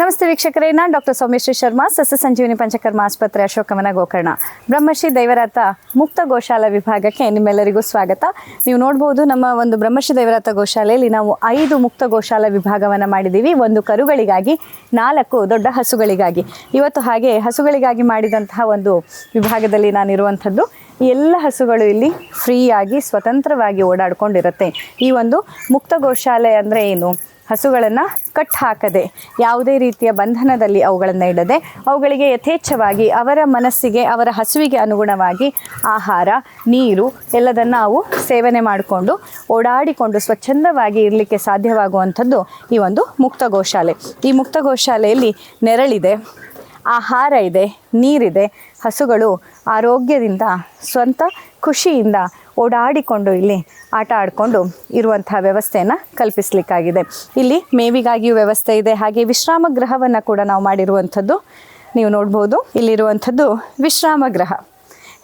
ನಮಸ್ತೆ ವೀಕ್ಷಕರೇ, ನಾನು ಡಾಕ್ಟರ್ ಸೌಮ್ಯಶ್ರೀ ಶರ್ಮಾ ಸಸ್ಯ ಸಂಜೀವಿನಿ ಪಂಚಕರ್ಮ ಆಸ್ಪತ್ರೆ ಅಶೋಕವನ ಗೋಕರ್ಣ. ಬ್ರಹ್ಮಶ್ರೀ ದೈವರಾತ ಮುಕ್ತ ಗೋಶಾಲಾ ವಿಭಾಗಕ್ಕೆ ನಿಮ್ಮೆಲ್ಲರಿಗೂ ಸ್ವಾಗತ. ನೀವು ನೋಡ್ಬೋದು ನಮ್ಮ ಒಂದು ಬ್ರಹ್ಮಶ್ರೀ ದೈವರಾತ ಗೋಶಾಲೆಯಲ್ಲಿ ನಾವು ಐದು ಮುಕ್ತ ಗೋಶಾಲಾ ವಿಭಾಗವನ್ನು ಮಾಡಿದ್ದೀವಿ. ಒಂದು ಕರುಗಳಿಗಾಗಿ, ನಾಲ್ಕು ದೊಡ್ಡ ಹಸುಗಳಿಗಾಗಿ. ಇವತ್ತು ಹಾಗೆ ಹಸುಗಳಿಗಾಗಿ ಮಾಡಿದಂತಹ ಒಂದು ವಿಭಾಗದಲ್ಲಿ ನಾನಿರುವಂಥದ್ದು. ಎಲ್ಲ ಹಸುಗಳು ಇಲ್ಲಿ ಫ್ರೀಯಾಗಿ ಸ್ವತಂತ್ರವಾಗಿ ಓಡಾಡ್ಕೊಂಡಿರುತ್ತೆ. ಈ ಒಂದು ಮುಕ್ತ ಗೋಶಾಲೆ ಅಂದರೆ ಏನು? ಹಸುಗಳನ್ನು ಕಟ್ ಹಾಕದೆ ಯಾವುದೇ ರೀತಿಯ ಬಂಧನದಲ್ಲಿ ಅವುಗಳನ್ನು ಇಡದೆ ಅವುಗಳಿಗೆ ಯಥೇಚ್ಛವಾಗಿ ಅವರ ಮನಸ್ಸಿಗೆ, ಅವರ ಹಸುವಿಗೆ ಅನುಗುಣವಾಗಿ ಆಹಾರ, ನೀರು ಎಲ್ಲದನ್ನು ಅವು ಸೇವನೆ ಮಾಡಿಕೊಂಡು ಓಡಾಡಿಕೊಂಡು ಸ್ವಚ್ಛಂದವಾಗಿ ಇರಲಿಕ್ಕೆ ಸಾಧ್ಯವಾಗುವಂಥದ್ದು ಈ ಒಂದು ಮುಕ್ತ ಗೋಶಾಲೆ. ಈ ಮುಕ್ತ ಗೋಶಾಲೆಯಲ್ಲಿ ನೆರಳಿದೆ, ಆಹಾರ ಇದೆ, ನೀರಿದೆ, ಹಸುಗಳು ಆರೋಗ್ಯದಿಂದ, ಸ್ವಂತ ಖುಷಿಯಿಂದ ಓಡಾಡಿಕೊಂಡು ಇಲ್ಲಿ ಆಟ ಆಡಿಕೊಂಡು ಇರುವಂತಹ ವ್ಯವಸ್ಥೆಯನ್ನು ಕಲ್ಪಿಸಲಿಕ್ಕಾಗಿದೆ. ಇಲ್ಲಿ ಮೇವಿಗಾಗಿಯೂ ವ್ಯವಸ್ಥೆ ಇದೆ. ಹಾಗೆ ವಿಶ್ರಾಮ ಗೃಹವನ್ನು ಕೂಡ ನಾವು ಮಾಡಿರುವಂಥದ್ದು ನೀವು ನೋಡ್ಬೋದು. ಇಲ್ಲಿರುವಂಥದ್ದು ವಿಶ್ರಾಮ ಗೃಹ.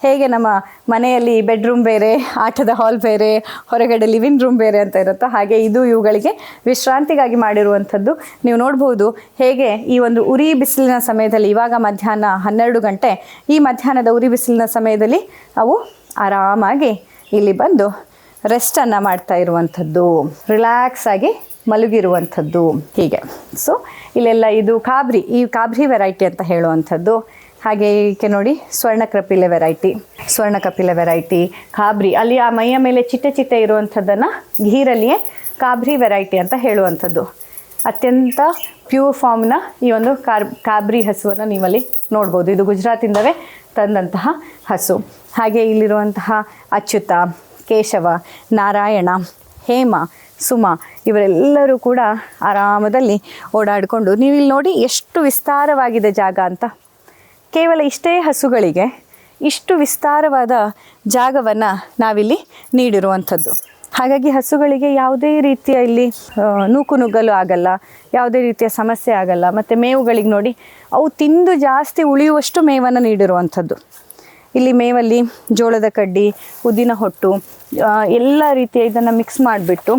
ಹೇಗೆ ನಮ್ಮ ಮನೆಯಲ್ಲಿ ಬೆಡ್ರೂಮ್ ಬೇರೆ, ಆಟದ ಹಾಲ್ ಬೇರೆ ಹೊರಗಡೆ ಲಿವಿಂಗ್ ರೂಮ್ ಬೇರೆ ಅಂತ ಇರುತ್ತೋ ಹಾಗೆ ಇದು ಇವುಗಳಿಗೆ ವಿಶ್ರಾಂತಿಗಾಗಿ ಮಾಡಿರುವಂಥದ್ದು. ನೀವು ನೋಡ್ಬೋದು ಹೇಗೆ ಈ ಒಂದು ಉರಿ ಬಿಸಿಲಿನ ಸಮಯದಲ್ಲಿ ಇವಾಗ ಮಧ್ಯಾಹ್ನ ಹನ್ನೆರಡು ಗಂಟೆ ಈ ಮಧ್ಯಾಹ್ನದ ಉರಿ ಬಿಸಿಲಿನ ಸಮಯದಲ್ಲಿ ಅವು ಆರಾಮಾಗಿ ಇಲ್ಲಿ ಬಂದು ರೆಸ್ಟನ್ನು ಮಾಡ್ತಾ ಇರುವಂಥದ್ದು ರಿಲ್ಯಾಕ್ಸ್ ಆಗಿ ಮಲಗಿರುವಂಥದ್ದು ಹೀಗೆ. ಸೊ ಇಲ್ಲೆಲ್ಲ ಇದು ಕಾಬ್ರಿ, ಈ ಕಾಬ್ರಿ ವೆರೈಟಿ ಅಂತ ಹೇಳುವಂಥದ್ದು. ಹಾಗೆ ಈಕೆ ನೋಡಿ ಸ್ವರ್ಣ ಕಪಿಲೆ ವೆರೈಟಿ ಸ್ವರ್ಣ ಕಪಿಲೆ ವೆರೈಟಿ ಕಾಬ್ರಿ. ಅಲ್ಲಿ ಆ ಮೈಯ ಮೇಲೆ ಚಿಟ್ಟೆ ಚಿಟ್ಟೆ ಇರುವಂಥದ್ದನ್ನು ಘೀರಲ್ಲಿಯೇ ಕಾಬ್ರಿ ವೆರೈಟಿ ಅಂತ ಹೇಳುವಂಥದ್ದು. ಅತ್ಯಂತ ಪ್ಯೂರ್ ಫಾರ್ಮ್ನ ಈ ಒಂದು ಕಾರ್, ಕಾಬ್ರಿ ಹಸುವನ್ನು ನೀವಲ್ಲಿ ನೋಡ್ಬೋದು. ಇದು ಗುಜರಾತಿಂದವೇ ತಂದಂತಹ ಹಸು. ಹಾಗೆ ಇಲ್ಲಿರುವಂತಹ ಅಚ್ಯುತ, ಕೇಶವ, ನಾರಾಯಣ, ಹೇಮ, ಸುಮ ಇವರೆಲ್ಲರೂ ಕೂಡ ಆರಾಮದಲ್ಲಿ ಓಡಾಡಿಕೊಂಡು ನೀವು ಇಲ್ಲಿ ನೋಡಿ ಎಷ್ಟು ವಿಸ್ತಾರವಾಗಿದೆ ಜಾಗ ಅಂತ. ಕೇವಲ ಇಷ್ಟೇ ಹಸುಗಳಿಗೆ ಇಷ್ಟು ವಿಸ್ತಾರವಾದ ಜಾಗವನ್ನು ನಾವಿಲ್ಲಿ ನೀಡಿರುವಂಥದ್ದು. ಹಾಗಾಗಿ ಹಸುಗಳಿಗೆ ಯಾವುದೇ ರೀತಿಯ ಇಲ್ಲಿ ನೂಕು ನುಗ್ಗಲು ಆಗಲ್ಲ, ಯಾವುದೇ ರೀತಿಯ ಸಮಸ್ಯೆ ಆಗಲ್ಲ. ಮತ್ತು ಮೇವುಗಳಿಗೆ ನೋಡಿ, ಅವು ತಿಂದು ಜಾಸ್ತಿ ಉಳಿಯುವಷ್ಟು ಮೇವನ್ನು ನೀಡಿರುವಂಥದ್ದು. ಇಲ್ಲಿ ಮೇವಲ್ಲಿ ಜೋಳದ ಕಡ್ಡಿ, ಉದ್ದಿನ ಹೊಟ್ಟು ಎಲ್ಲ ರೀತಿಯ ಇದನ್ನು ಮಿಕ್ಸ್ ಮಾಡಿಬಿಟ್ಟು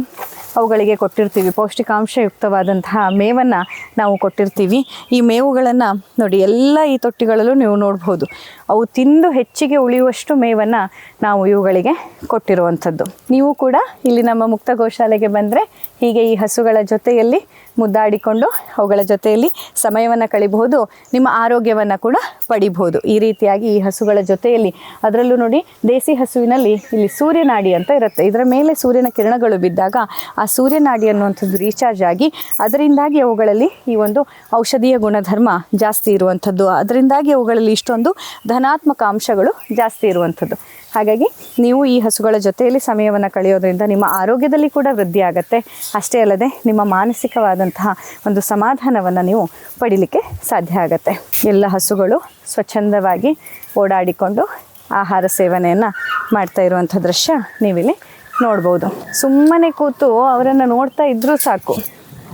ಅವುಗಳಿಗೆ ಕೊಟ್ಟಿರ್ತೀವಿ. ಪೌಷ್ಟಿಕಾಂಶಯುಕ್ತವಾದಂತಹ ಮೇವನ್ನು ನಾವು ಕೊಟ್ಟಿರ್ತೀವಿ. ಈ ಮೇವುಗಳನ್ನು ನೋಡಿ, ಎಲ್ಲ ಈ ತೊಟ್ಟಿಗಳಲ್ಲೂ ನೀವು ನೋಡ್ಬೋದು. ಅವು ತಿಂದು ಹೆಚ್ಚಿಗೆ ಉಳಿಯುವಷ್ಟು ಮೇವನ್ನು ನಾವು ಇವುಗಳಿಗೆ ಕೊಟ್ಟಿರುವಂಥದ್ದು. ನೀವು ಕೂಡ ಇಲ್ಲಿ ನಮ್ಮ ಮುಕ್ತ ಗೋಶಾಲೆಗೆ ಬಂದರೆ ಹೀಗೆ ಈ ಹಸುಗಳ ಜೊತೆಯಲ್ಲಿ ಮುದ್ದಾಡಿಕೊಂಡು ಅವುಗಳ ಜೊತೆಯಲ್ಲಿ ಸಮಯವನ್ನು ಕಳಿಬಹುದು, ನಿಮ್ಮ ಆರೋಗ್ಯವನ್ನು ಕೂಡ ಪಡಿಬಹುದು. ಈ ರೀತಿಯಾಗಿ ಈ ಹಸುಗಳ ಜೊತೆಯಲ್ಲಿ, ಅದರಲ್ಲೂ ನೋಡಿ, ದೇಸಿ ಹಸುವಿನಲ್ಲಿ ಇಲ್ಲಿ ಸೂರ್ಯನಾಡಿ ಅಂತ ಇರುತ್ತೆ. ಇದರ ಮೇಲೆ ಸೂರ್ಯನ ಕಿರಣಗಳು ಬಿದ್ದಾಗ ಆ ಸೂರ್ಯನಾಡಿ ಅನ್ನುವಂಥದ್ದು ರೀಚಾರ್ಜ್ ಆಗಿ, ಅದರಿಂದಾಗಿ ಅವುಗಳಲ್ಲಿ ಈ ಒಂದು ಔಷಧೀಯ ಗುಣಧರ್ಮ ಜಾಸ್ತಿ ಇರುವಂಥದ್ದು. ಅದರಿಂದಾಗಿ ಅವುಗಳಲ್ಲಿ ಇಷ್ಟೊಂದು ಧನಾತ್ಮಕ ಅಂಶಗಳು ಜಾಸ್ತಿ ಇರುವಂಥದ್ದು. ಹಾಗಾಗಿ ನೀವು ಈ ಹಸುಗಳ ಜೊತೆಯಲ್ಲಿ ಸಮಯವನ್ನು ಕಳೆಯೋದ್ರಿಂದ ನಿಮ್ಮ ಆರೋಗ್ಯದಲ್ಲಿ ಕೂಡ ವೃದ್ಧಿ ಆಗುತ್ತೆ. ಅಷ್ಟೇ ಅಲ್ಲದೆ ನಿಮ್ಮ ಮಾನಸಿಕವಾದಂತಹ ಒಂದು ಸಮಾಧಾನವನ್ನು ನೀವು ಪಡಿಲಿಕ್ಕೆ ಸಾಧ್ಯ ಆಗುತ್ತೆ. ಎಲ್ಲ ಹಸುಗಳು ಸ್ವಚ್ಛಂದವಾಗಿ ಓಡಾಡಿಕೊಂಡು ಆಹಾರ ಸೇವನೆಯನ್ನು ಮಾಡ್ತಾ ಇರುವಂಥ ದೃಶ್ಯ ನೀವಿಲ್ಲಿ ನೋಡ್ಬೋದು. ಸುಮ್ಮನೆ ಕೂತು ಅವರನ್ನು ನೋಡ್ತಾ ಇದ್ದರೂ ಸಾಕು.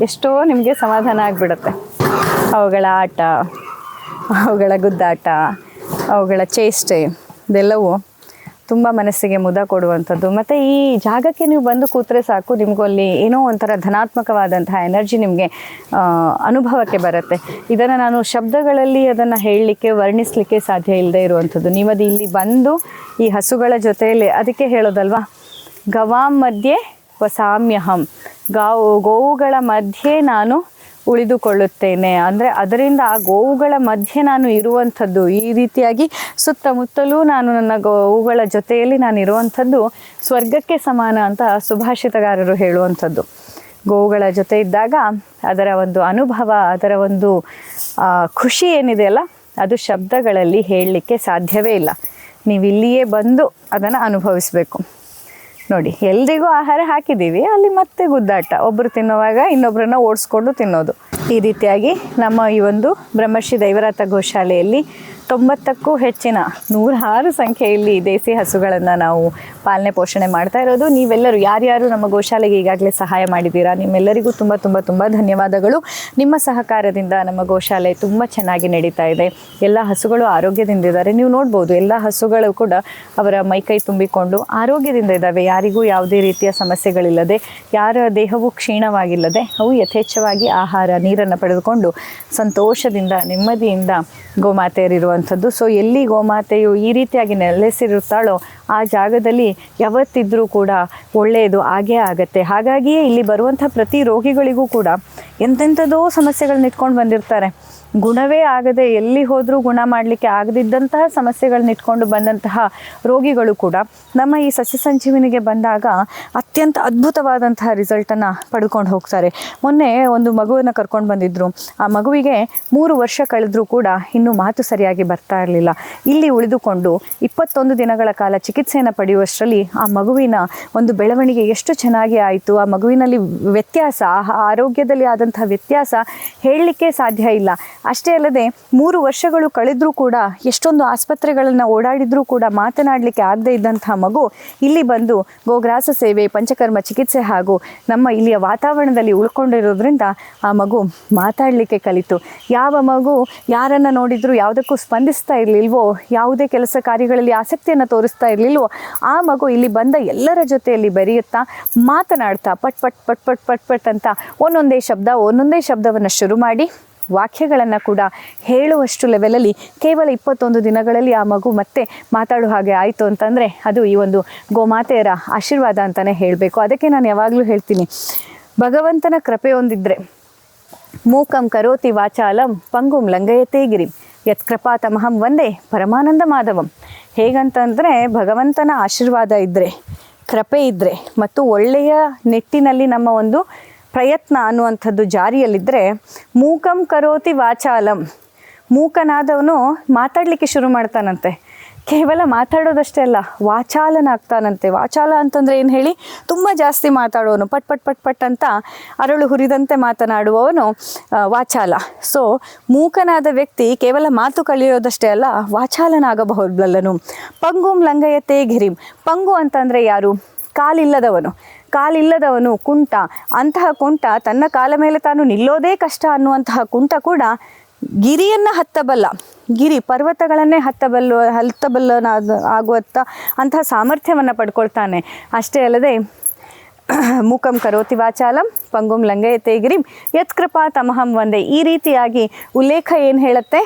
ಎಷ್ಟೋ ನಿಮಗೆ ಸಮಾಧಾನ ಆಗಿಬಿಡುತ್ತೆ. ಅವುಗಳ ಆಟ, ಅವುಗಳ ಗುದ್ದಾಟ, ಅವುಗಳ ಚೇಷ್ಟೆ, ಇದೆಲ್ಲವೂ ತುಂಬ ಮನಸ್ಸಿಗೆ ಮುದ ಕೊಡುವಂಥದ್ದು. ಮತ್ತು ಈ ಜಾಗಕ್ಕೆ ನೀವು ಬಂದು ಕೂತ್ರೆ ಸಾಕು, ನಿಮಗೂ ಅಲ್ಲಿ ಏನೋ ಒಂಥರ ಧನಾತ್ಮಕವಾದಂತಹ ಎನರ್ಜಿ ನಿಮಗೆ ಅನುಭವಕ್ಕೆ ಬರುತ್ತೆ. ಇದನ್ನು ನಾನು ಶಬ್ದಗಳಲ್ಲಿ ಅದನ್ನು ಹೇಳಲಿಕ್ಕೆ, ವರ್ಣಿಸಲಿಕ್ಕೆ ಸಾಧ್ಯ ಇಲ್ಲದೆ ಇರುವಂಥದ್ದು. ನೀವು ಅದು ಇಲ್ಲಿ ಬಂದು ಈ ಹಸುಗಳ ಜೊತೆಯಲ್ಲಿ, ಅದಕ್ಕೆ ಹೇಳೋದಲ್ವಾ? ಗವಾಂ ಮಧ್ಯೆ ವಸಾಮ್ಯಹಂ. ಗಾವು ಗೋವುಗಳ ಮಧ್ಯೆ ನಾನು ಉಳಿದುಕೊಳ್ಳುತ್ತೇನೆ. ಅಂದರೆ ಅದರಿಂದ ಆ ಗೋವುಗಳ ಮಧ್ಯೆ ನಾನು ಇರುವಂಥದ್ದು, ಈ ರೀತಿಯಾಗಿ ಸುತ್ತಮುತ್ತಲೂ ನಾನು ನನ್ನ ಗೋವುಗಳ ಜೊತೆಯಲ್ಲಿ ನಾನು ಇರುವಂಥದ್ದು ಸ್ವರ್ಗಕ್ಕೆ ಸಮಾನ ಅಂತ ಸುಭಾಷಿತಗಾರರು ಹೇಳುವಂಥದ್ದು. ಗೋವುಗಳ ಜೊತೆ ಇದ್ದಾಗ ಅದರ ಒಂದು ಅನುಭವ, ಅದರ ಒಂದು ಖುಷಿ ಏನಿದೆಯಲ್ಲ ಅದು ಶಬ್ದಗಳಲ್ಲಿ ಹೇಳಲಿಕ್ಕೆ ಸಾಧ್ಯವೇ ಇಲ್ಲ. ನೀವು ಇಲ್ಲಿಯೇ ಬಂದು ಅದನ್ನು ಅನುಭವಿಸಬೇಕು. ನೋಡಿ ಎಲ್ರಿಗೂ ಆಹಾರ ಹಾಕಿದ್ದೀವಿ, ಅಲ್ಲಿ ಮತ್ತೆ ಗುದ್ದಾಟ. ಒಬ್ಬರು ತಿನ್ನುವಾಗ ಇನ್ನೊಬ್ಬರನ್ನ ಓಡಿಸ್ಕೊಂಡು ತಿನ್ನೋದು. ಈ ರೀತಿಯಾಗಿ ನಮ್ಮ ಈ ಒಂದು ಬ್ರಹ್ಮರ್ಷಿ ದೈವರಾತ ಗೋಶಾಲೆಯಲ್ಲಿ ತೊಂಬತ್ತಕ್ಕೂ ಹೆಚ್ಚಿನ ನೂರಾರು ಸಂಖ್ಯೆಯಲ್ಲಿ ದೇಸಿ ಹಸುಗಳನ್ನು ನಾವು ಪಾಲನೆ ಪೋಷಣೆ ಮಾಡ್ತಾ ಇರೋದು. ನೀವೆಲ್ಲರೂ ಯಾರ್ಯಾರು ನಮ್ಮ ಗೋಶಾಲೆಗೆ ಈಗಾಗಲೇ ಸಹಾಯ ಮಾಡಿದ್ದೀರಾ, ನಿಮ್ಮೆಲ್ಲರಿಗೂ ತುಂಬ ತುಂಬ ತುಂಬ ಧನ್ಯವಾದಗಳು. ನಿಮ್ಮ ಸಹಕಾರದಿಂದ ನಮ್ಮ ಗೋಶಾಲೆ ತುಂಬ ಚೆನ್ನಾಗಿ ನಡೀತಾ ಇದೆ. ಎಲ್ಲ ಹಸುಗಳು ಆರೋಗ್ಯದಿಂದ ಇದ್ದಾರೆ. ನೀವು ನೋಡ್ಬೋದು, ಎಲ್ಲ ಹಸುಗಳು ಕೂಡ ಅವರ ಮೈಕೈ ತುಂಬಿಕೊಂಡು ಆರೋಗ್ಯದಿಂದ ಇದ್ದಾವೆ. ಯಾರಿಗೂ ಯಾವುದೇ ರೀತಿಯ ಸಮಸ್ಯೆಗಳಿಲ್ಲದೆ, ಯಾರ ದೇಹವು ಕ್ಷೀಣವಾಗಿಲ್ಲದೆ, ಅವು ಯಥೇಚ್ಛವಾಗಿ ಆಹಾರ, ನೀರನ್ನು ಪಡೆದುಕೊಂಡು ಸಂತೋಷದಿಂದ, ನೆಮ್ಮದಿಯಿಂದ ಗೋಮಾತೆಯರಿರುವಂಥದ್ದು. ಸೊ ಎಲ್ಲಿ ಗೋಮಾತೆಯು ಈ ರೀತಿಯಾಗಿ ನೆಲೆಸಿರುತ್ತಾಳೋ ಆ ಜಾಗದಲ್ಲಿ ಯಾವತ್ತಿದ್ರೂ ಕೂಡ ಒಳ್ಳೆಯದು ಆಗೇ ಆಗುತ್ತೆ. ಹಾಗಾಗಿಯೇ ಇಲ್ಲಿ ಬರುವಂಥ ಪ್ರತಿ ರೋಗಿಗಳಿಗೂ ಕೂಡ ಎಂತೆಂಥದೋ ಸಮಸ್ಯೆಗಳನ್ನ ಇಟ್ಕೊಂಡು ಬಂದಿರ್ತಾರೆ. ಗುಣವೇ ಆಗದೆ ಎಲ್ಲಿ ಹೋದರೂ ಗುಣ ಮಾಡಲಿಕ್ಕೆ ಆಗದಿದ್ದಂತಹ ಸಮಸ್ಯೆಗಳನ್ನ ಇಟ್ಕೊಂಡು ಬಂದಂತಹ ರೋಗಿಗಳು ಕೂಡ ನಮ್ಮ ಈ ಸಸ್ಯ ಸಂಜೀವಿನಿಗೆ ಬಂದಾಗ ಅತ್ಯಂತ ಅದ್ಭುತವಾದಂತಹ ರಿಸಲ್ಟನ್ನು ಪಡ್ಕೊಂಡು ಹೋಗ್ತಾರೆ. ಮೊನ್ನೆ ಒಂದು ಮಗುವನ್ನು ಕರ್ಕೊಂಡು ಬಂದಿದ್ದರು ಆ ಮಗುವಿಗೆ ಮೂರು ವರ್ಷ ಕಳೆದರೂ ಕೂಡ ಇನ್ನೂ ಮಾತು ಸರಿಯಾಗಿ ಬರ್ತಾ ಇರಲಿಲ್ಲ. ಇಲ್ಲಿ ಉಳಿದುಕೊಂಡು ಇಪ್ಪತ್ತೊಂದು ದಿನಗಳ ಕಾಲ ಚಿಕಿತ್ಸೆಯನ್ನು ಪಡೆಯುವಷ್ಟರಲ್ಲಿ ಆ ಮಗುವಿನ ಒಂದು ಬೆಳವಣಿಗೆ ಎಷ್ಟು ಚೆನ್ನಾಗಿ ಆಯಿತು, ಆ ಮಗುವಿನಲ್ಲಿ ವ್ಯತ್ಯಾಸ ಆರೋಗ್ಯದಲ್ಲಿ ಆದಂತಹ ವ್ಯತ್ಯಾಸ ಹೇಳಲಿಕ್ಕೆ ಸಾಧ್ಯ ಇಲ್ಲ. ಅಷ್ಟೇ ಅಲ್ಲದೆ ಮೂರು ವರ್ಷಗಳು ಕಳೆದರೂ ಕೂಡ, ಎಷ್ಟೊಂದು ಆಸ್ಪತ್ರೆಗಳನ್ನು ಓಡಾಡಿದರೂ ಕೂಡ ಮಾತನಾಡಲಿಕ್ಕೆ ಆಗದೇ ಇದ್ದಂತಹ ಮಗು ಇಲ್ಲಿ ಬಂದು ಗೋಗ್ರಾಸ ಸೇವೆ, ಪಂಚಕರ್ಮ ಚಿಕಿತ್ಸೆ ಹಾಗೂ ನಮ್ಮ ಇಲ್ಲಿಯ ವಾತಾವರಣದಲ್ಲಿ ಉಳ್ಕೊಂಡಿರೋದ್ರಿಂದ ಆ ಮಗು ಮಾತಾಡಲಿಕ್ಕೆ ಕಲಿತು. ಯಾವ ಮಗು ಯಾರನ್ನು ನೋಡಿದರೂ ಯಾವುದಕ್ಕೂ ಸ್ಪಂದಿಸ್ತಾ ಇರಲಿಲ್ವೋ, ಯಾವುದೇ ಕೆಲಸ ಕಾರ್ಯಗಳಲ್ಲಿ ಆಸಕ್ತಿಯನ್ನು ತೋರಿಸ್ತಾ ಇರಲಿಲ್ವೋ ಆ ಮಗು ಇಲ್ಲಿ ಬಂದ ಎಲ್ಲರ ಜೊತೆಯಲ್ಲಿ ಬೆರೆಯುತ್ತಾ ಮಾತನಾಡ್ತಾ ಪಟ್ ಪಟ್ ಪಟ್ ಪಟ್ ಪಟ್ ಪಟ್ ಅಂತ ಒಂದೊಂದೇ ಶಬ್ದ, ಒಂದೊಂದೇ ಶಬ್ದವನ್ನು ಶುರು ಮಾಡಿ ವಾಕ್ಯಗಳನ್ನು ಕೂಡ ಹೇಳುವಷ್ಟು ಲೆವೆಲಲ್ಲಿ ಕೇವಲ ಇಪ್ಪತ್ತೊಂದು ದಿನಗಳಲ್ಲಿ ಆ ಮಗು ಮತ್ತೆ ಮಾತಾಡೋ ಹಾಗೆ ಆಯಿತು ಅಂತಂದರೆ ಅದು ಈ ಒಂದು ಗೋಮಾತೆಯರ ಆಶೀರ್ವಾದ ಅಂತಲೇ ಹೇಳಬೇಕು. ಅದಕ್ಕೆ ನಾನು ಯಾವಾಗಲೂ ಹೇಳ್ತೀನಿ, ಭಗವಂತನ ಕೃಪೆಯೊಂದಿದ್ದರೆ ಮೂಕಂ ಕರೋತಿ ವಾಚಾಲಂ ಪಂಗುಂ ಲಂಗಯತೇ ಗಿರಿಂ. ಯತ್ ಕೃಪಾತಮಹಂ ಒಂದೇ ಪರಮಾನಂದ ಮಾಧವಂ. ಹೇಗಂತಂದರೆ ಭಗವಂತನ ಆಶೀರ್ವಾದ ಇದ್ದರೆ ಕೃಪೆ ಇದ್ದರೆ ಮತ್ತು ಒಳ್ಳೆಯ ನಿಟ್ಟಿನಲ್ಲಿ ನಮ್ಮ ಒಂದು ಪ್ರಯತ್ನ ಅನ್ನುವಂಥದ್ದು ಜಾರಿಯಲ್ಲಿದ್ದರೆ ಮೂಕಂ ಕರೋತಿ ವಾಚಾಲಂ. ಮೂಕನಾದವನು ಮಾತಾಡಲಿಕ್ಕೆ ಶುರು ಮಾಡ್ತಾನಂತೆ. ಕೇವಲ ಮಾತಾಡೋದಷ್ಟೇ ಅಲ್ಲ, ವಾಚಾಲನ ಆಗ್ತಾನಂತೆ. ವಾಚಾಲ ಅಂತಂದರೆ ಏನು ಹೇಳಿ, ತುಂಬ ಜಾಸ್ತಿ ಮಾತಾಡೋನು ಪಟ್ ಪಟ್ ಪಟ್ ಪಟ್ ಅಂತ ಅರಳು ಹುರಿದಂತೆ ಮಾತನಾಡುವವನು ವಾಚಾಲ. ಸೊ ಮೂಕನಾದ ವ್ಯಕ್ತಿ ಕೇವಲ ಮಾತು ಕಲಿಯೋದಷ್ಟೇ ಅಲ್ಲ, ವಾಚಾಲನಾಗಬಹುದಲ್ಲನು. ಪಂಗುಂ ಲಂಗಯತೆ ಗಿರಿಂ ಪಂಗು ಅಂತಂದರೆ ಯಾರು? ಕಾಲಿಲ್ಲದವನು. ಕಾಲಿಲ್ಲದವನು ಕುಂಟ. ಅಂತಹ ಕುಂಟ ತನ್ನ ಕಾಲ ಮೇಲೆ ತಾನು ನಿಲ್ಲೋದೇ ಕಷ್ಟ ಅನ್ನುವಂತಹ ಕುಂಟ ಕೂಡ ಗಿರಿಯನ್ನು ಹತ್ತಬಲ್ಲ, ಗಿರಿ ಪರ್ವತಗಳನ್ನೇ ಹತ್ತಬಲ್ಲ, ಹತ್ತಬಲ್ಲನಾದ, ಆಗುವತ್ತ ಅಂತಹ ಸಾಮರ್ಥ್ಯವನ್ನು ಪಡ್ಕೊಳ್ತಾನೆ. ಅಷ್ಟೇ ಅಲ್ಲದೆ, ಮೂಕಂ ಕರೋತಿ ವಾಚಾಲಂ, ಪಂಗುಂ ಲಂಗಯತೆ ಗಿರಿಂ ಯತ್ಕೃಪಾ ತಮಹಂ ಒಂದೇ ಈ ರೀತಿಯಾಗಿ ಉಲ್ಲೇಖ ಏನು ಹೇಳುತ್ತೆ?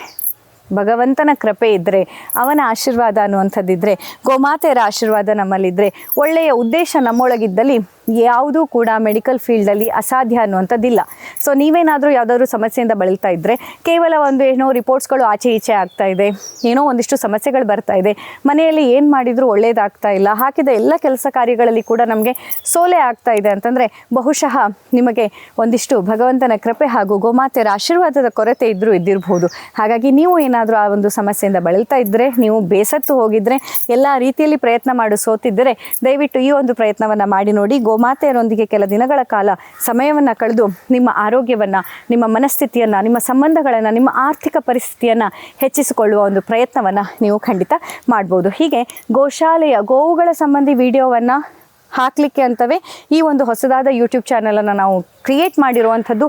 ಭಗವಂತನ ಕೃಪೆ ಇದ್ದರೆ ಅವನ ಆಶೀರ್ವಾದ ಅನ್ನುವಂಥದ್ದಿದ್ದರೆ ಗೋಮಾತೆಯರ ಆಶೀರ್ವಾದ ನಮ್ಮಲ್ಲಿದ್ದರೆ ಒಳ್ಳೆಯ ಉದ್ದೇಶ ನಮ್ಮೊಳಗಿದ್ದಲ್ಲಿ ಯಾವುದೂ ಕೂಡ ಮೆಡಿಕಲ್ ಫೀಲ್ಡಲ್ಲಿ ಅಸಾಧ್ಯ ಅನ್ನುವಂಥದ್ದಿಲ್ಲ. ಸೊ ನೀವೇನಾದರೂ ಯಾವುದಾದ್ರೂ ಸಮಸ್ಯೆಯಿಂದ ಬಳಲ್ತಾ ಇದ್ದರೆ ಕೇವಲ ಒಂದು ಏನೋ ರಿಪೋರ್ಟ್ಸ್ಗಳು ಆಚೆ ಈಚೆ ಆಗ್ತಾ ಇದೆ, ಏನೋ ಒಂದಿಷ್ಟು ಸಮಸ್ಯೆಗಳು ಬರ್ತಾ ಇದೆ, ಮನೆಯಲ್ಲಿ ಏನು ಮಾಡಿದರೂ ಒಳ್ಳೆಯದಾಗ್ತಾ ಇಲ್ಲ, ಹಾಕಿದ ಎಲ್ಲ ಕೆಲಸ ಕಾರ್ಯಗಳಲ್ಲಿ ಕೂಡ ನಮಗೆ ಸೋಲೆ ಆಗ್ತಾ ಇದೆ ಅಂತಂದರೆ, ಬಹುಶಃ ನಿಮಗೆ ಒಂದಿಷ್ಟು ಭಗವಂತನ ಕೃಪೆ ಹಾಗೂ ಗೋಮಾತೆಯರ ಆಶೀರ್ವಾದದ ಕೊರತೆ ಇದ್ದರೂ ಇದ್ದಿರಬಹುದು ಹಾಗಾಗಿ ನೀವು ಏನಾದರೂ ಆ ಒಂದು ಸಮಸ್ಯೆಯಿಂದ ಬಳಲ್ತಾ ಇದ್ದರೆ ನೀವು ಬೇಸತ್ತು ಹೋಗಿದ್ರೆ, ಎಲ್ಲ ರೀತಿಯಲ್ಲಿ ಪ್ರಯತ್ನ ಮಾಡು ಸೋತಿದ್ದರೆ, ದಯವಿಟ್ಟು ಈ ಒಂದು ಪ್ರಯತ್ನವನ್ನು ಮಾಡಿ ನೋಡಿ ಗೋಮಾತೆಯರೊಂದಿಗೆ ಕೆಲ ದಿನಗಳ ಕಾಲ ಸಮಯವನ್ನು ಕಳೆದು ನಿಮ್ಮ ಆರೋಗ್ಯವನ್ನು, ನಿಮ್ಮ ಮನಸ್ಥಿತಿಯನ್ನು, ನಿಮ್ಮ ಸಂಬಂಧಗಳನ್ನು, ನಿಮ್ಮ ಆರ್ಥಿಕ ಪರಿಸ್ಥಿತಿಯನ್ನು ಹೆಚ್ಚಿಸಿಕೊಳ್ಳುವ ಒಂದು ಪ್ರಯತ್ನವನ್ನು ನೀವು ಖಂಡಿತ ಮಾಡ್ಬೋದು. ಹೀಗೆ ಗೋಶಾಲೆಯ ಗೋವುಗಳ ಸಂಬಂಧಿ ವಿಡಿಯೋವನ್ನು ಹಾಕಲಿಕ್ಕೆ ಅಂತವೇ. ಈ ಒಂದು ಹೊಸದಾದ ಯೂಟ್ಯೂಬ್ ಚಾನಲನ್ನು ನಾವು ಕ್ರಿಯೇಟ್ ಮಾಡಿರುವಂಥದ್ದು.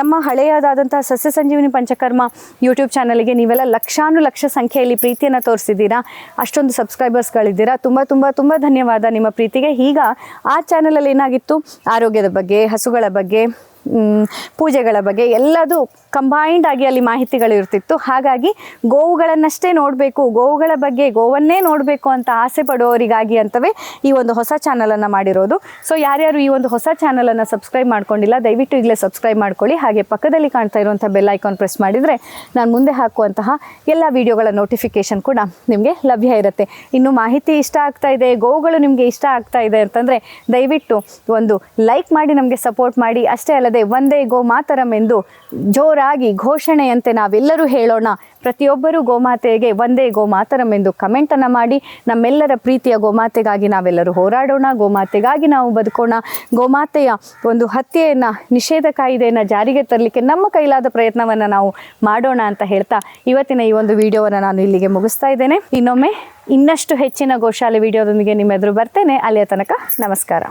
ನಮ್ಮ ಹಳೆಯದಾದಂಥ ಸಸ್ಯ ಸಂಜೀವಿನಿ ಪಂಚಕರ್ಮ ಯೂಟ್ಯೂಬ್ ಚಾನಲ್ಗೆ ನೀವೆಲ್ಲ ಲಕ್ಷಾನು ಲಕ್ಷ ಸಂಖ್ಯೆಯಲ್ಲಿ ಪ್ರೀತಿಯನ್ನು ತೋರಿಸಿದ್ದೀರಾ. ಅಷ್ಟೊಂದು ಸಬ್ಸ್ಕ್ರೈಬರ್ಸ್ಗಳಿದ್ದೀರಾ ತುಂಬ ತುಂಬ ತುಂಬ ಧನ್ಯವಾದ ನಿಮ್ಮ ಪ್ರೀತಿಗೆ. ಈಗ ಆ ಚಾನಲಲ್ಲಿ ಏನಾಗಿತ್ತು? ಆರೋಗ್ಯದ ಬಗ್ಗೆ, ಹಸುಗಳ ಬಗ್ಗೆ ಪೂಜೆಗಳ ಬಗ್ಗೆ ಎಲ್ಲದೂ ಕಂಬೈಂಡ್ ಆಗಿ ಅಲ್ಲಿ ಮಾಹಿತಿಗಳು ಇರ್ತಿತ್ತು. ಹಾಗಾಗಿ ಗೋವುಗಳನ್ನಷ್ಟೇ ನೋಡಬೇಕು, ಗೋವುಗಳ ಬಗ್ಗೆ ಗೋವನ್ನೇ ನೋಡಬೇಕು ಅಂತ ಆಸೆ ಪಡುವವರಿಗಾಗಿ ಅಂತವೇ ಈ ಒಂದು ಹೊಸ ಚಾನಲನ್ನು ಮಾಡಿರೋದು. ಸೊ ಯಾರ್ಯಾರು ಈ ಒಂದು ಹೊಸ ಚಾನಲನ್ನು ಸಬ್ಸ್ಕ್ರೈಬ್ ಮಾಡ್ಕೊಂಡಿಲ್ಲ, ದಯವಿಟ್ಟು ಈಗಲೇ ಸಬ್ಸ್ಕ್ರೈಬ್ ಮಾಡ್ಕೊಳ್ಳಿ. ಹಾಗೆ ಪಕ್ಕದಲ್ಲಿ ಕಾಣ್ತಾ ಇರುವಂಥ ಬೆಲ್ ಐಕಾನ್ ಪ್ರೆಸ್ ಮಾಡಿದರೆ ನಾನು ಮುಂದೆ ಹಾಕುವಂತಹ ಎಲ್ಲ ವಿಡಿಯೋಗಳ ನೋಟಿಫಿಕೇಷನ್ ಕೂಡ ನಿಮಗೆ ಲಭ್ಯ ಇರುತ್ತೆ. ಇನ್ನು ಮಾಹಿತಿ ಇಷ್ಟ ಆಗ್ತಾ ಇದೆ, ಗೋವುಗಳು ನಿಮಗೆ ಇಷ್ಟ ಆಗ್ತಾ ಇದೆ ಅಂತಂದರೆ ದಯವಿಟ್ಟು ಒಂದು ಲೈಕ್ ಮಾಡಿ, ನಮಗೆ ಸಪೋರ್ಟ್ ಮಾಡಿ. ಅಷ್ಟೇ ಅಲ್ಲದೆ ಮರೆಯದೆ ಒಂದೇ ಗೋಮಾತರಂ ಎಂದು ಜೋರಾಗಿ ಘೋಷಣೆಯಂತೆ ನಾವೆಲ್ಲರೂ ಹೇಳೋಣ. ಪ್ರತಿಯೊಬ್ಬರೂ ಗೋಮಾತೆಗೆ ಒಂದೇ ಗೋಮಾತರಂ ಎಂದು ಕಮೆಂಟನ್ನು ಮಾಡಿ. ನಮ್ಮೆಲ್ಲರ ಪ್ರೀತಿಯ ಗೋಮಾತೆಗಾಗಿ ನಾವೆಲ್ಲರೂ ಹೋರಾಡೋಣ. ಗೋಮಾತೆಗಾಗಿ ನಾವು ಬದುಕೋಣ. ಗೋಮಾತೆಯ ಒಂದು ಹತ್ಯೆಯನ್ನು, ನಿಷೇಧ ಕಾಯ್ದೆಯನ್ನು ಜಾರಿಗೆ ತರಲಿಕ್ಕೆ ನಮ್ಮ ಕೈಲಾದ ಪ್ರಯತ್ನವನ್ನು ನಾವು ಮಾಡೋಣ ಅಂತ ಹೇಳ್ತಾ ಇವತ್ತಿನ ಈ ಒಂದು ವಿಡಿಯೋವನ್ನು ನಾನು ಇಲ್ಲಿಗೆ ಮುಗಿಸ್ತಾ ಇದ್ದೇನೆ. ಇನ್ನೊಮ್ಮೆ ಇನ್ನಷ್ಟು ಹೆಚ್ಚಿನ ಗೋಶಾಲೆ ವಿಡಿಯೋದೊಂದಿಗೆ ನಿಮ್ಮ ಎದುರು ಬರ್ತೇನೆ. ಅಲ್ಲಿಯ ತನಕ ನಮಸ್ಕಾರ.